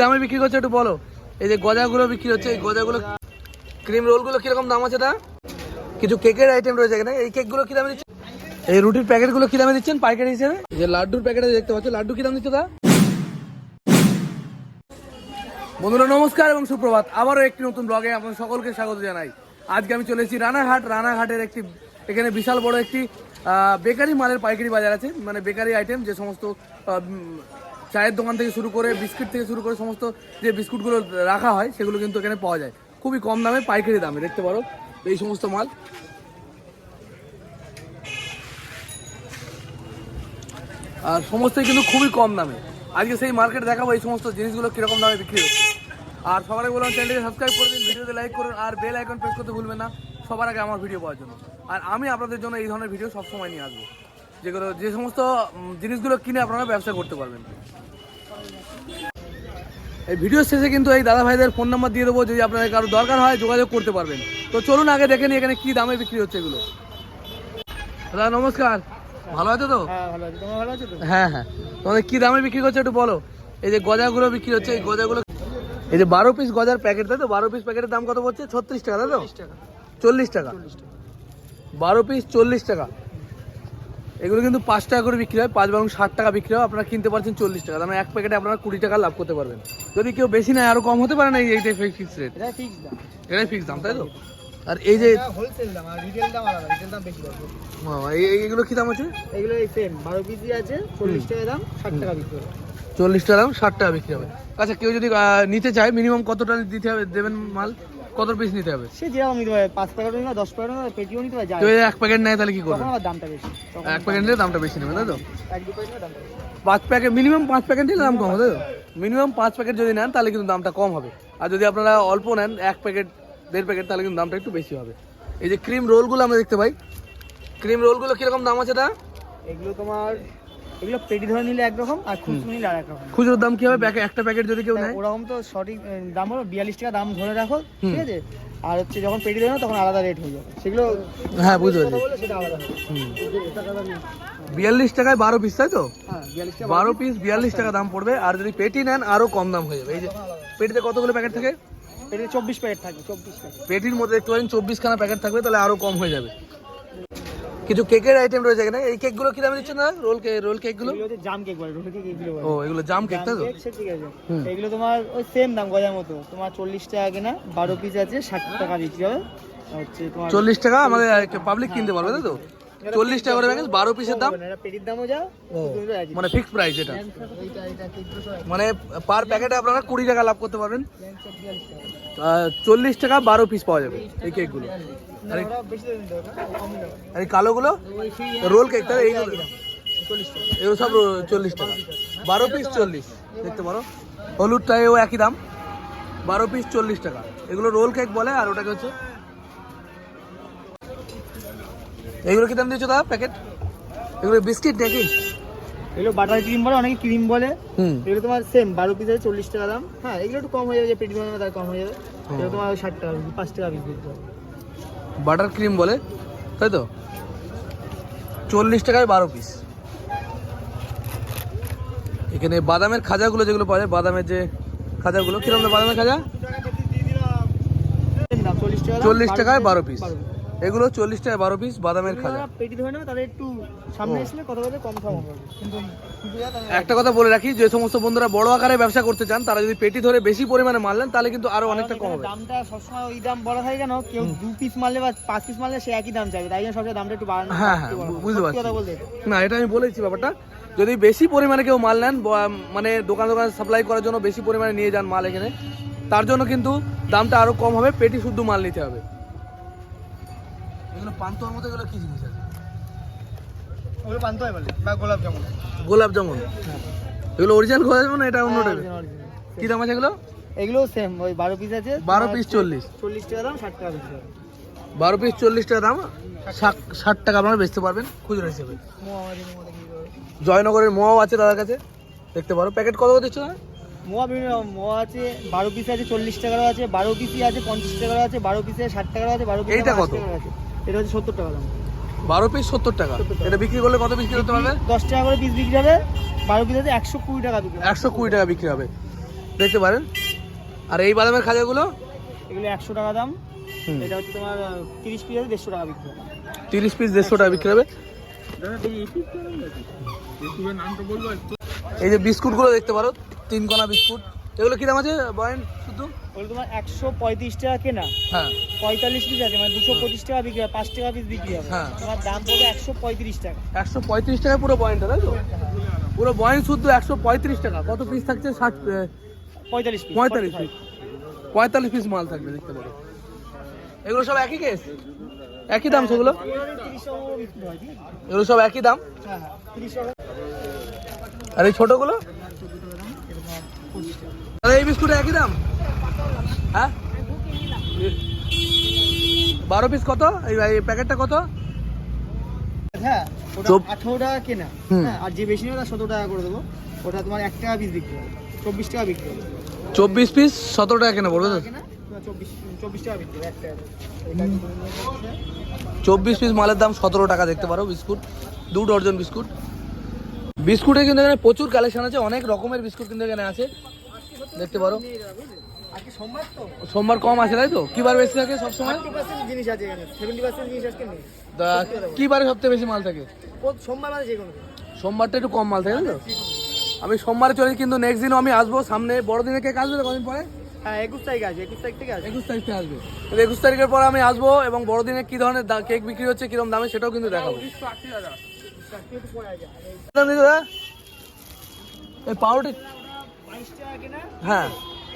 দামে বিক্রি করছে, একটু বলো। এই যে গজাগুলো বিক্রি হচ্ছে, এই গজাগুলো ক্রিম রোলগুলো কীরকম দাম আছে দা কিছু কেকের আইটেম রয়েছে এখানে। এই কেকগুলো কি দামে দিচ্ছেন? এই রুটির প্যাকেটগুলো কি দামে দিচ্ছেন পাইকারি হিসেবে? যে লাড্ডুর প্যাকেটে দেখতে পাচ্ছ, লাড্ডু কি দাম দিচ্ছে দা বন্ধুরা, নমস্কার এবং সুপ্রভাত। আবারও একটি নতুন ব্লগে আপনাদের সকলকে স্বাগত জানাই। আজকে আমি চলে এসেছি রানাঘাট রানাঘাটের একটি, এখানে বিশাল বড় একটি বেকারি মালের পাইকারি বাজার আছে। মানে বেকারি আইটেম যে সমস্ত চায়ের দোকান থেকে শুরু করে বিস্কিট থেকে শুরু করে সমস্ত যে বিস্কুটগুলো রাখা হয়, সেগুলো কিন্তু এখানে পাওয়া যায়। খুবই কম দামে, পাইকারি দামে, দেখতে পারো। এই সমস্ত মাল। আর সমস্তই কিন্তু খুবই কম দামে। আজকে সেই মার্কেট দেখাবো এই সমস্ত জিনিসগুলো কীরকম দামে বিক্রি হচ্ছে। আর আগে বললাম চ্যানেলটিকে সাবস্ক্রাইব করে দিন, ভিডিওতে লাইক করুন, আর বেল আইকন প্রেস করতে ভুলবেন না। সবার আগে আমার ভিডিও পাওয়ার জন্য। আর আমি আপনাদের জন্য এই ধরনের ভিডিও সবসময় নিয়ে আসব। যেগুলো যে সমস্ত জিনিসগুলো কিনে আপনারা ব্যবসা করতে পারবেন। এই ভিডিও শেষে কিন্তু এই দাদা ভাইদের ফোন নাম্বার দিয়ে দেবো যদি আপনাদের কারও দরকার হয় যোগাযোগ করতে পারবেন। তো চলুন আগে দেখে নিই এখানে কি দামে বিক্রি হচ্ছে এগুলো। দাদা নমস্কার। ভালো আছে তো? হ্যাঁ ভালো আছে। তোমার ভালো আছে তো? হ্যাঁ হ্যাঁ। তোমাদের কি দামে বিক্রি করছে একটু বলো। এই যে গজাগুলো বিক্রি হচ্ছে এই গজাগুলো এই যে বারো পিস গজার প্যাকেট তাই তো? বারো পিস প্যাকেটের দাম কত পড়ছে? ছত্রিশ টাকা তাই তো? চল্লিশ টাকা। চল্লিশ টাকা। বারো পিস চল্লিশ টাকা। এগুলো কিন্তু পাঁচ টাকা করে বিক্রি হয় পাঁচ বারং ষাট টাকা বিক্রি হয় আপনারা কিনতে পারছেন চল্লিশ টাকা। মানে এক প্যাকেটে আপনারা কুড়ি টাকা লাভ করতে পারবেন। যদি কেউ বেশি নেয় আরও কম হতে পারে না এইটাই ফিক্স রেট এটা ফিক্স দাম। এটাই ফিক্স দাম তাই তো? আর এই যে হোলসেল দাম আর রিটেল দাম আলাদা রিটেল দাম বেশি আছে বাবা, এই- এই- এইগুলো কি দাম আছে? এগুলো এই সেম বারো পিসি আছে চল্লিশ টাকা দাম ষাট টাকা বিক্রি হবে। চল্লিশ টাকা দাম ষাট টাকা বিক্রি হবে। আচ্ছা কেউ যদি নিতে চায় মিনিমাম কতটা দিতে হবে দেবেন মাল? কত পিস নিতে হবে? সে যেরকম নিতে পারে পাঁচ প্যাকেট নিতে দশ প্যাকেট নিতে পেটিও নিতে পারে কেউ এক প্যাকেট নেয় তাহলে কি করবে তখন দামটা বেশি। এক প্যাকেট নিলে দামটা বেশি নেবে তাই তো? এক দু প্যাকেট দামটা পাঁচ প্যাকেট মিনিমাম পাঁচ প্যাকেট নিলে দাম কম হবে তাই তো? মিনিমাম পাঁচ প্যাকেট যদি নেন তাহলে কিন্তু দামটা কম হবে। আর যদি আপনারা অল্প নেন এক প্যাকেট দেড় প্যাকেট তাহলে কিন্তু দামটা একটু বেশি হবে। এই যে ক্রিম রোলগুলো আমরা দেখতে পাই। ক্রিম রোলগুলো কীরকম দাম আছে তা? এগুলো তোমার এগুলো পেটি ধরে নিলে একরকম আর খুচরো নিলে আর এক রকম। খুচরোর দাম কি হবে? প্যাকে- একটা প্যাকেট যদি কেউ নেয়? ওরকম তো সঠিক দাম হলো বিয়াল্লিশ টাকা দাম ধরে রাখো ঠিক আছে? আর হচ্ছে যখন পেটি দেবে না তখন আলাদা রেট হয়ে যাবে। সেগুলো হ্যাঁ বুঝতে পারছি। বিয়াল্লিশ টাকায় বারো পিস তাই তো? হ্যাঁ বারো পিস বিয়াল্লিশ টাকা দাম পড়বে। আর যদি পেটি নেন আরও কম দাম হয়ে যাবে। এই যে পেটিতে কতগুলো প্যাকেট থাকে? পেটি চব্বিশ প্যাকেট থাকে চব্বিশ প্যাকেট পেটির মধ্যে দেখতে পাচ্ছেন চব্বিশ খানা প্যাকেট থাকবে তাহলে আরও কম হয়ে যাবে। কিছু কেকের আইটেম রয়েছে এখানে। এই কেকগুলো কি দামে দিচ্ছেন না রোল কেক রোল কেকগুলো এগুলো হচ্ছে জাম কেক বলে রুটি কেক এগুলো বলে। ও এগুলো জাম কেক তাই তো? ঠিক আছে। এগুলো তোমার ওই সেম দাম গজার মতো। তোমার চল্লিশ টাকা কেনা বারো পিস আছে ষাট টাকা বিক্রি হবে। হচ্ছে তোমার চল্লিশ টাকা আমাদের পাবলিক কিনতে পারবে তাই তো? চল্লিশ টাকা করে প্যাকেট বারো পিসের দাম এটা পেটির দামও যা মানে ফিক্সড প্রাইস এটা। মানে পার প্যাকেটে আপনারা কুড়ি টাকা লাভ করতে পারবেন। চল্লিশ টাকা বারো পিস পাওয়া যাবে এই কেকগুলো আর এই কালোগুলো? রোল কেক তাই এইগুলো এগুলো সব চল্লিশ টাকা। বারো পিস চল্লিশ দেখতে পারো। হলুদটাও একই দাম। বারো পিস চল্লিশ টাকা। এগুলো রোল কেক বলে আর ওটাকে হচ্ছে এগুলো কি দাম দিয়েছ দাদা প্যাকেট? এগুলো বিস্কিট নাকি? এগুলো বাটার ক্রিম বলে অনেকে ক্রিম বলে। হুম। এগুলো তোমার সেম বারো পিস আছে চল্লিশ টাকা দাম। হ্যাঁ এগুলো একটু কম হয়ে যাবে পেটি ধরে তার কম হয়ে যাবে। এগুলো তোমার ষাট টাকা পাঁচ টাকা হবে। বাটার ক্রিম বলে, তাই তো? চল্লিশ টাকায় বারো পিস এখানে বাদামের খাজাগুলো যেগুলো পাওয়া যায়, বাদামের যে খাজাগুলো, কীরকম দাম বাদামের খাজা? চল্লিশ টাকায় বারো পিস। এগুলো চল্লিশ টাকায় বারো পিস বাদামের খাজা। পেটি ধরে নেবে তাহলে একটু সামনে আসলে কথা বলতে কম খাওয়া কিন্তু একটা কথা বলে রাখি যে সমস্ত বন্ধুরা বড় আকারে ব্যবসা করতে চান তারা যদি পেটি ধরে বেশি পরিমাণে মারলেন তাহলে কিন্তু আরও অনেকটা কম হবে। দামটা সবসময় ওই দাম বলা থাকে কেন? কেউ দু পিস মারলে বা পাঁচ পিস মারলে সে একই দাম চাইবে তাই জন্য সবসময় দামটা একটু বাড়ানো হ্যাঁ, হ্যাঁ, বুঝতে পারছি। না এটা আমি বলেছি ব্যাপারটা। যদি বেশি পরিমাণে কেউ মাল নেন ব- মানে দোকান দোকান সাপ্লাই করার জন্য বেশি পরিমাণে নিয়ে যান মাল এখানে তার জন্য কিন্তু দামটা আরও কম হবে পেটি শুদ্ধ মাল নিতে হবে। এগুলো পান্তোয়ার মতো এগুলো কি জিনিস আছে? ওগুলো পান্তা হয় বলে বা গোলাপ জামুন। গোলাপ জামুন? এগুলো অরিজিনাল গোলাপ জামুন এটা অন্য টাইপের। কি দাম আছে এগুলো? এগুলো সেম ওই বারো পিস আছে। বারো পিস চল্লিশ। চল্লিশ টাকা দাম ষাট টাকা হবে। বারো পিস চল্লিশ টাকা দাম ষাট- টাকা আপনারা বেচতে পারবেন খুচরো হিসেবে। জয়নগরের মোয়াও আছে দাদার কাছে দেখতে পারো। প্যাকেট কত দিচ্ছ না মোয়া বিভিন্ন মোয়া আছে বারো পিস আছে চল্লিশ টাকারও আছে বারো পিসি আছে পঞ্চাশ টাকারও আছে বারো পিসে ষাট টাকারও আছে বারো পিস এইটা কত? আছে। এটা হচ্ছে সত্তর টাকা দাম। বারো পিস সত্তর টাকা। এটা বিক্রি করলে কত বিক্রি করতে পারবে? দশ টাকা করে পিস বিক্রি হবে। বারো পিস আছে একশো কুড়ি টাকা বিক্রি একশো কুড়ি টাকা বিক্রি হবে। দেখতে পারেন। আর এই বাদামের খাজাগুলো? এগুলো একশো টাকা দাম। এটা হচ্ছে তোমার তিরিশ পিস আছে দেড়শো টাকা বিক্রি হবে। তিরিশ পিস দেড়শো টাকা বিক্রি হবে। এই যে বিস্কুটগুলো দেখতে পারো তিন কোনা বিস্কুট। এগুলো কি দাম আছে বয়েন শুধু? ওগুলো তোমার একশো পঁয়ত্রিশ টাকা কেনা। হ্যাঁ। পঁয়তাল্লিশ পিস আছে মানে দুশো পঁচিশ টাকা বিক্রি হবে পাঁচ টাকা পিস বিক্রি হবে। হ্যাঁ। তোমার দাম পড়বে একশো পঁয়ত্রিশ টাকা। একশো পঁয়ত্রিশ টাকা পুরো বয়েনটা তাই তো? পুরো বয়েন শুদ্ধ একশো পঁয়ত্রিশ টাকা। কত পিস থাকছে? ষাট পঁয়তাল্লিশ পিস পঁয়তাল্লিশ পিস পঁয়তাল্লিশ পিস মাল থাকবে দেখতে পারো। এগুলো সব একই কেস একই দাম সেগুলো? হয় আছে? এগুলো সব একই দাম? হ্যাঁ হ্যাঁ আর এই ছোটগুলো? এই বিস্কুট একই দাম? হ্যাঁ? বারো পিস কত? এই প্যাকেটটা কত? হ্যাঁ ওটা চব- টাকা কেনা। হ্যাঁ আর যে বেশি নেবে তার সতেরো টাকা করে দেবো। ওটা তোমার এক টাকা পিস বিক্রি হবে। চব্বিশ টাকা বিক্রি হবে। চব্বিশ পিস সতেরো টাকা কেনা? চব্বিশ পিস মালের দাম সতেরো টাকা দেখতে পারো বিস্কুট। দু ডর্জন বিস্কুট। বিস্কুটে কিন্তু এখানে প্রচুর কালেকশন আছে অনেক রকমের বিস্কুট কিন্তু এখানে আছে। দেখতে পারো। সোমবার কম আছে তাই তো? কি বার বেশি থাকে সবসময় জিনিস আছে জিনিস আজকে নেই। কি বারে সবচেয়ে বেশি মাল থাকে? সোমবার। সোমবারটা একটু কম মাল থাকে তো? আমি সোমবারে চলি কিন্তু নেক্সট দিনও আমি আসব সামনে। বড়দিনে কেক আসবে কদিন পরে? হ্যাঁ একুশ তারিখ আছে একুশ তারিখ থেকে একুশ তারিখ থেকে আসবে। তো একুশ তারিখের পর আমি আসব এবং বড়দিনে কি ধরনের কেক বিক্রি হচ্ছে কীরকম দামে সেটাও কিন্তু দেখাবো। দিদি? পাউরুটি হ্যাঁ।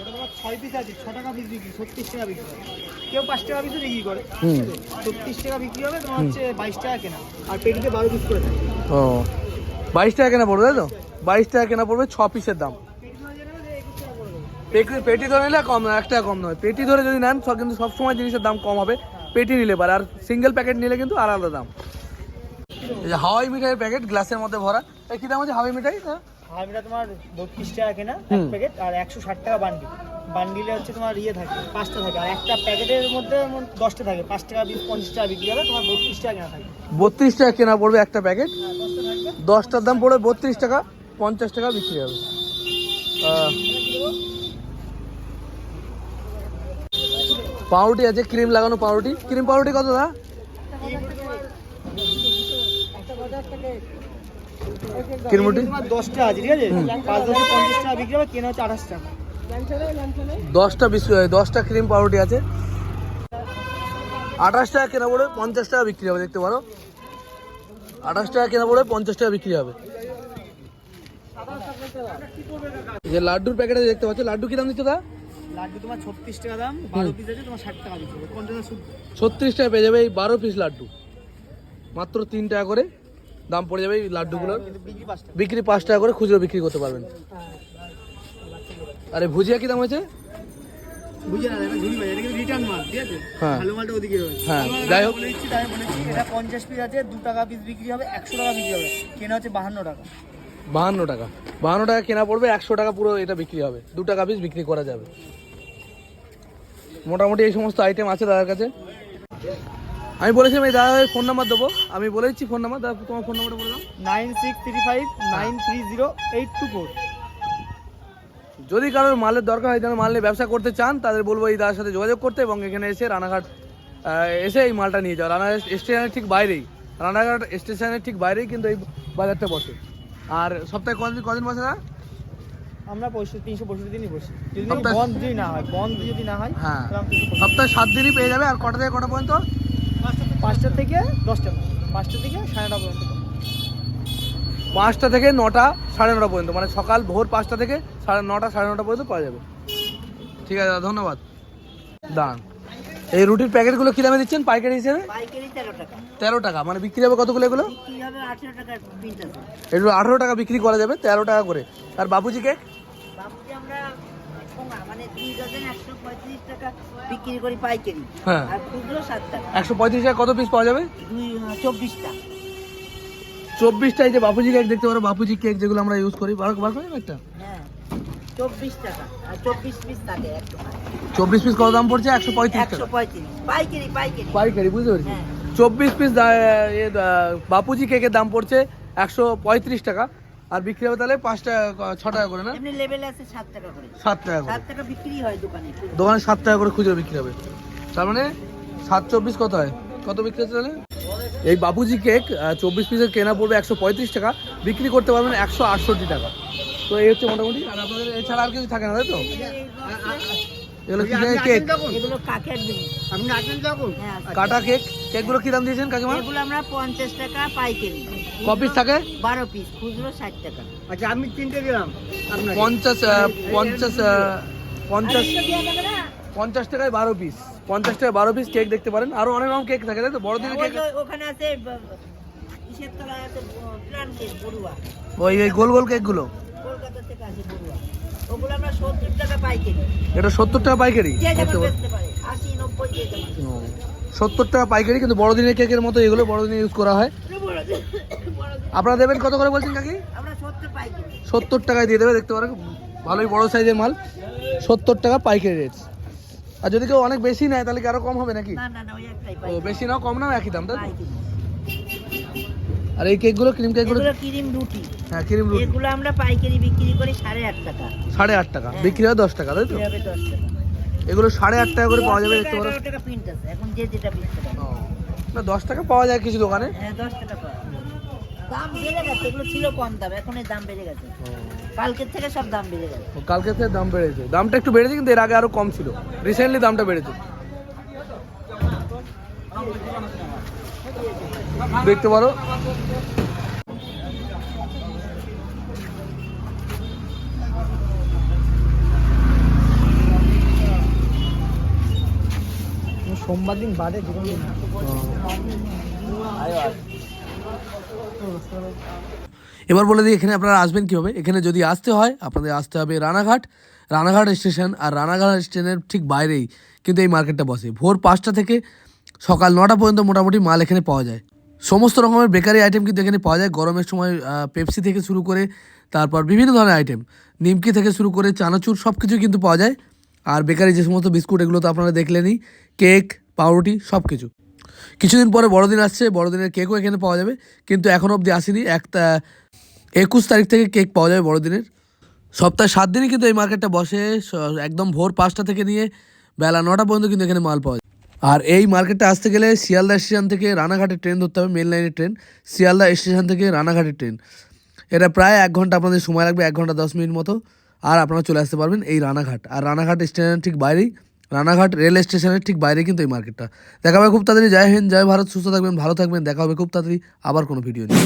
ওটা তোমার ছয় পিস আছে ছ টাকা পিস বিক্রি ছত্রিশ টাকা বিক্রি কেউ পাঁচ টাকা পিসও বিক্রি করে। ছত্রিশ টাকা বিক্রি হবে তোমার হচ্ছে বাইশ টাকা কেনা। আর পেটিতে বারো পিস করে থাকে। ও। বাইশ টাকা কেনা পড়বে তাই তো? বাইশ টাকা কেনা পড়বে ছ পিসের দাম। পেটি ধরে নিলে কম এক টাকা কম নয়। পেটি ধরে যদি নেন কিন্তু সবসময় জিনিসের দাম কম হবে। পেটি নিলে পারে। আর সিঙ্গেল প্যাকেট নিলে কিন্তু আলাদা দাম। হাওয়াই মিঠাইয়ের প্যাকেট গ্লাসের মধ্যে ভরা। কি দাম আছে হাওয়াই মিঠাই? হ্যাঁ তোমার বত্রিশ টাকা কেনা এক প্যাকেট আর একশো ষাট টাকা বান্ডিল বান্ডিলে হচ্ছে তোমার ইয়ে থাকে পাঁচটা থাকে আর একটা প্যাকেটের মধ্যে দশটা থাকে পাঁচ টাকা বিশ পঞ্চাশ টাকা বিক্রি হবে তোমার বত্রিশ টাকা কেনা থাকে। বত্রিশ টাকা কেনা পড়বে একটা প্যাকেট দশটা দশটার দাম পড়বে বত্রিশ টাকা পঞ্চাশ টাকা বিক্রি হবে। পাউরুটি আছে ক্রিম লাগানো পাউরুটি। ক্রিম পাউরুটি কত দা? কিরমুটি? দশটা আছে ঠিক আছে? পাঁচ দশে পঞ্চাশ টাকা বিক্রি হবে কেনা হচ্ছে আঠাশ টাকা দশটা বিস্কুট দশটা ক্রিম পাউরুটি আছে। আঠাশ টাকা কেনা পড়বে পঞ্চাশ টাকা বিক্রি হবে দেখতে পারো। আঠাশ টাকা কেনা পড়বে পঞ্চাশ টাকা বিক্রি হবে। যে লাড্ডুর প্যাকেটে দেখতে পাচ্ছ লাড্ডু কি দাম দিচ্ছে দা লাড্ডু তোমার ছত্রিশ টাকা দাম বারো পিস আছে তোমার ষাট টাকা শুদ্ধ ছত্রিশ টাকা পেয়ে যাবে এই বারো পিস লাড্ডু। মাত্র তিন টাকা করে। দাম পড়ে যাবে এই লাড্ডুগুলোর বিক্রি পাঁচ টাকা। বিক্রি পাঁচ টাকা করে খুচরো বিক্রি করতে পারবেন। আরে ভুজিয়া কি দাম হয়েছে? হ্যাঁ। হ্যাঁ, যাই হোক। পঞ্চাশ পিস আছে দু টাকা পিস বিক্রি হবে একশো টাকা বিক্রি হবে কেনা হচ্ছে বাহান্ন টাকা। বাহান্ন টাকা। বাহান্ন টাকা কেনা পড়বে একশো টাকা পুরো এটা বিক্রি হবে দু টাকা পিস বিক্রি করা যাবে। মোটামুটি এই সমস্ত আইটেম আছে দাদার কাছে। আমি বলেছিলাম এই দাদা ফোন নাম্বার দেবো। আমি বলে দিচ্ছি ফোন নাম্বার দাদা তোমার ফোন নাম্বারটা বলে দাও। Nine six three five nine three zero eight two four. যদি কারোর মালের দরকার হয় তাহলে মাল নিয়ে ব্যবসা করতে চান তাদের বলব এই দাদার সাথে যোগাযোগ করতে এবং এখানে এসে রানাঘাট এসে এই মালটা নিয়ে যাও। রানাঘাট স্টেশনের ঠিক বাইরেই রানাঘাট স্টেশনের ঠিক বাইরেই কিন্তু এই বাজারটা বসে। আর সপ্তাহে কদিন কদিন বসে না আমরা পঁয়ষট্টি তিনশো পঁয়ষট্টি দিনই বসি। যদি বন্ধ যদি না হয় বন্ধ যদি না হয় হ্যাঁ। তাহলে আমরা 365 সপ্তাহে সাত দিনই পেয়ে যাবে আর কটা থেকে কটা পর্যন্ত? পাঁচটা থেকে দশটা পাঁচটা থেকে সাড়ে নটা পর্যন্ত। পাঁচটা থেকে নটা সাড়ে নটা পর্যন্ত মানে সকাল ভোর পাঁচটা থেকে সাড়ে নটা সাড়ে নটা পর্যন্ত পাওয়া যাবে। ঠিক আছে দাদা ধন্যবাদ। দান। এই রুটির প্যাকেটগুলো কী দামে দিচ্ছেন পাইকারি হিসেবে? তেরো টাকা। মানে বিক্রি হবে কতগুলো এগুলো? এগুলো আঠেরো টাকা বিক্রি করা যাবে তেরো টাকা করে। আর বাবুজি কেক বাবুকে আমরা ঠোঙা মানে দুই ডজন একশো পঁয়ত্রিশ টাকা বিক্রি করি পাইকারি। হ্যাঁ। আর খুচরো সাত টাকা। একশো পঁয়ত্রিশ টাকা কত পিস পাওয়া যাবে? দুই চব্বিশটা। যে বাপুজি কেক দেখতে পারো বাপুজি কেক যেগুলো আমরা ইউজ করি। বার বার করি একটা। হ্যাঁ চব্বিশ টাকা। আর চব্বিশ পিস থাকে একশো চব্বিশ পিস কত দাম পড়ছে? একশো পঁয়ত্রিশ একশো পঁয়ত্রিশ। পাইকারি পাইকারি। পাইকারি বুঝতে পেরেছি। চব্বিশ পিস বাপুজি কেকের দাম পড়ছে একশো পঁয়ত্রিশ টাকা। আর বিক্রি হবে তাহলে পাঁচ টাকা ছ টাকা করে না? এমনি লেভেল আছে সাত টাকা করে। সাত টাকা করে। সাত টাকা বিক্রি হয় দোকানে। দোকানে সাত টাকা করে খুচরো বিক্রি হবে। তার মানে সাত চব্বিশ কত হয়? কত বিক্রি হচ্ছে তাহলে? এই বাবুজি কেক চব্বিশ পিসের কেনা পড়বে একশো পঁয়ত্রিশ টাকা বিক্রি করতে পারবেন একশো আটষট্টি টাকা। তো এই হচ্ছে মোটামুটি। আর আপনাদের এছাড়া আর কিছু থাকে না তাই তো? এগুলো কি কেক এগুলো কাকের জিনিস আপনি আছেন তখন হ্যাঁ কাটা কেক কেকগুলো কি দাম দিয়েছেন কাকিমা? এগুলো আমরা পঞ্চাশ টাকা পাইকারি। ক পিস থাকে? বারো পিস খুচরো ষাট টাকা। আচ্ছা আমি তিনটে দিলাম। আপনার পঞ্চাশ পঞ্চাশ পঞ্চাশ? পঞ্চাশ টাকায় বারো পিস পঞ্চাশ টাকায় বারো পিস কেক দেখতে পারেন। আরও অনেক রকম কেক থাকে তাই তো? বড়দিনের ওই কেক ওখানে আছে ওই গোল গোল কেকগুলো কলকাতা থেকে আছে বড়ুয়া। ওগুলো আমরা সত্তর টাকা পাইকারি। এটা সত্তর টাকা পাইকারি? সত্তর টাকা পাইকারি কিন্তু বড়দিনের কেকের মতো এগুলো বড়দিনে ইউজ করা হয়। আপনারা দেবেন কত করে বলছেন কাকি? আমরা সত্তর টাকায় দিয়ে দেবে দেখতে পারেন ভালোই বড় সাইজের মাল। সত্তর টাকা পাইকারি রেট আর যদি কেউ অনেক বেশি নেয় তাহলে কি আরও কম হবে নাকি? না না না ওই একটাই ও বেশি নাও কম নাও একই দাম তাই আর এই কেকগুলো ক্রিম কেকগুলো এগুলো ক্রিম রুটি। হ্যাঁ ক্রিম রুটি। এগুলো আমরা পাইকারি বিক্রি করি সাড়ে আট টাকা। সাড়ে আট টাকা। বিক্রি হয় দশ টাকা তাই তো? এভাবে দশ টাকা। এগুলো সাড়ে আট টাকা করে পাওয়া যাবে দেখতে টাকা, পারো টাকা প্রিন্ট আছে এখন যে যেটা বিক্রি না দশ টাকা পাওয়া যায় কিছু দোকানে। হ্যাঁ দশ টাকা পাওয়া দাম বেড়ে গেছে এগুলো ছিল কম দাম এখন এর দাম বেড়ে গেছে। কালকের থেকে সব দাম বেড়ে গেছে। ও, কালকে থেকে দাম বেড়েছে। দামটা একটু বেড়েছে কিন্তু এর আগে আরও কম ছিল। রিসেন্টলি দামটা বেড়েছে। দেখতে পারো। সোমবার দিন বাদে এবার বলে দিই এখানে আপনারা আসবেন কীভাবে? এখানে যদি আসতে হয় আপনাদের আসতে হবে রানাঘাট। রানাঘাট স্টেশন আর রানাঘাট স্টেশনের ঠিক বাইরেই কিন্তু এই মার্কেটটা বসে। ভোর পাঁচটা থেকে সকাল নটা পর্যন্ত মোটামুটি মাল এখানে পাওয়া যায়। সমস্ত রকমের বেকারি আইটেম কিন্তু এখানে পাওয়া যায়। গরমের সময় পেপসি থেকে শুরু করে, তারপর বিভিন্ন ধরনের আইটেম নিমকি থেকে শুরু করে, চানাচুর সব কিছু কিন্তু পাওয়া যায়। আর বেকারি যে সমস্ত বিস্কুট, এগুলো তো আপনারা দেখলেনই। কেক, পাউরুটি সব কিছু কিছুদিন পরে বড়দিন আসছে, বড়দিনের কেকও এখানে পাওয়া যাবে। কিন্তু এখনও অবধি আসেনি। একটা একুশ তারিখ থেকে কেক পাওয়া যাবে বড়দিনের। সপ্তাহে সাত দিনই কিন্তু এই মার্কেটটা বসে। একদম ভোর পাঁচটা থেকে নিয়ে বেলা নটা পর্যন্ত কিন্তু এখানে মাল পাওয়া যায়। আর এই মার্কেটটা আসতে গেলে শিয়ালদা স্টেশন থেকে রানাঘাটের ট্রেন ধরতে হবে মেন লাইনের ট্রেন। শিয়ালদা স্টেশন থেকে রানাঘাটের ট্রেন। এটা প্রায় এক ঘণ্টা আপনাদের সময় লাগবে, এক ঘণ্টা দশ মিনিট মতো। আর আপনারা চলে আসতে পারবেন এই রানাঘাট। আর রানাঘাট স্টেশনের ঠিক বাইরেই, রানাঘাট রেল স্টেশনের ঠিক বাইরে কিন্তু এই মার্কেটটা। দেখা হবে খুব তাড়াতাড়ি। জয় হিন্দ, জয় ভারত। সুস্থ থাকবেন, ভালো থাকবেন। দেখা হবে খুব তাড়াতাড়ি আবার কোনো ভিডিও নিয়ে।